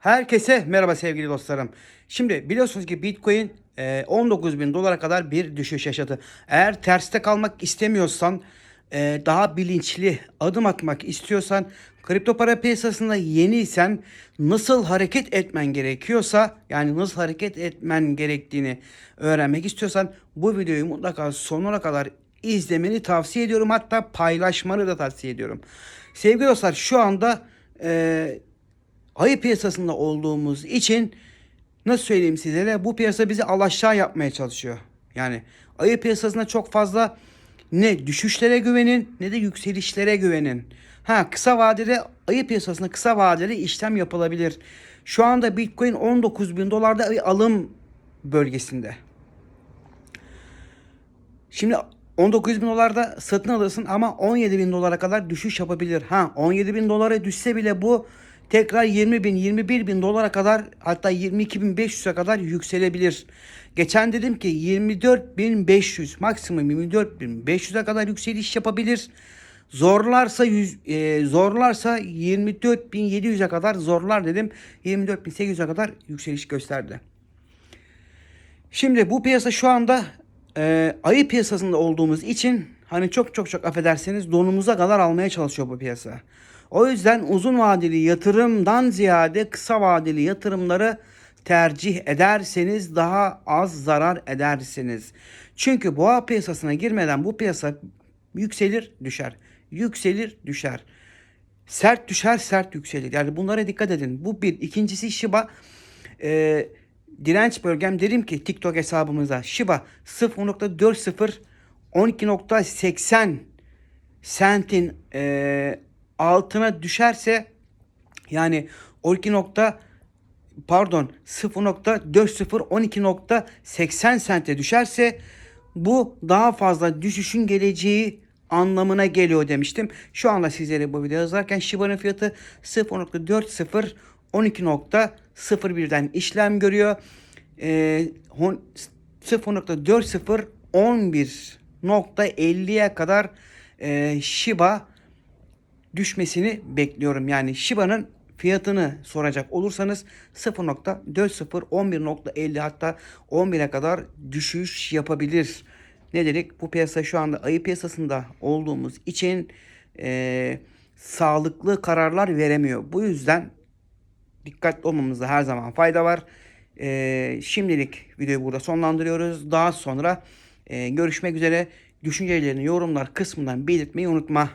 Herkese merhaba sevgili dostlarım. Şimdi biliyorsunuz ki Bitcoin e, 19 bin dolara kadar bir düşüş yaşadı. Eğer terste kalmak istemiyorsan, e, daha bilinçli adım atmak istiyorsan, kripto para piyasasında yeniysen nasıl hareket etmen gerekiyorsa, yani nasıl hareket etmen gerektiğini öğrenmek istiyorsan bu videoyu mutlaka sonuna kadar izlemeni tavsiye ediyorum. Hatta paylaşmanı da tavsiye ediyorum. Sevgili dostlar şu anda e, ayı piyasasında olduğumuz için nasıl söyleyeyim sizlere bu piyasa bizi alaşağı yapmaya çalışıyor. Yani ayı piyasasında çok fazla ne düşüşlere güvenin ne de yükselişlere güvenin. Ha kısa vadede ayı piyasasında kısa vadeli işlem yapılabilir. Şu anda Bitcoin 19 bin dolarda alım bölgesinde. Şimdi 19 bin dolarda satın alırsın ama 17 bin dolara kadar düşüş yapabilir. Ha 17 bin dolara düşse bile bu tekrar 20 bin 21 bin dolara kadar hatta 22 bin 500'e kadar yükselebilir. Geçen dedim ki 24 bin 500 maksimum 24 bin 500'e kadar yükseliş yapabilir. Zorlarsa 100, e, zorlarsa 24 bin 700'e kadar zorlar dedim. 24 bin 800'e kadar yükseliş gösterdi. Şimdi bu piyasa şu anda e, ayı piyasasında olduğumuz için hani çok çok çok affederseniz donumuza kadar almaya çalışıyor bu piyasa. O yüzden uzun vadeli yatırımdan ziyade kısa vadeli yatırımları tercih ederseniz daha az zarar edersiniz. Çünkü boğa piyasasına girmeden bu piyasa yükselir düşer. Yükselir düşer. Sert düşer sert yükselir. Yani bunlara dikkat edin. Bu bir. İkincisi Shiba e, direnç bölgem dedim ki TikTok hesabımıza Shiba 0.40 12.80 sentin e, altına düşerse yani 12 nokta pardon 0.40 12.80 sente düşerse bu daha fazla düşüşün geleceği anlamına geliyor demiştim. Şu anda sizlere bu videoyu yazarken Shiba'nın fiyatı 0.40 12.01'den işlem görüyor. Ee, 0.40 11.50'ye kadar e, Shiba düşmesini bekliyorum. Yani Shiba'nın fiyatını soracak olursanız 0.40 11.50 hatta 11'e kadar düşüş yapabilir. Ne dedik? Bu piyasa şu anda ayı piyasasında olduğumuz için e, sağlıklı kararlar veremiyor. Bu yüzden dikkatli olmamızda her zaman fayda var. E, şimdilik videoyu burada sonlandırıyoruz. Daha sonra e, görüşmek üzere. Düşüncelerini yorumlar kısmından belirtmeyi unutma.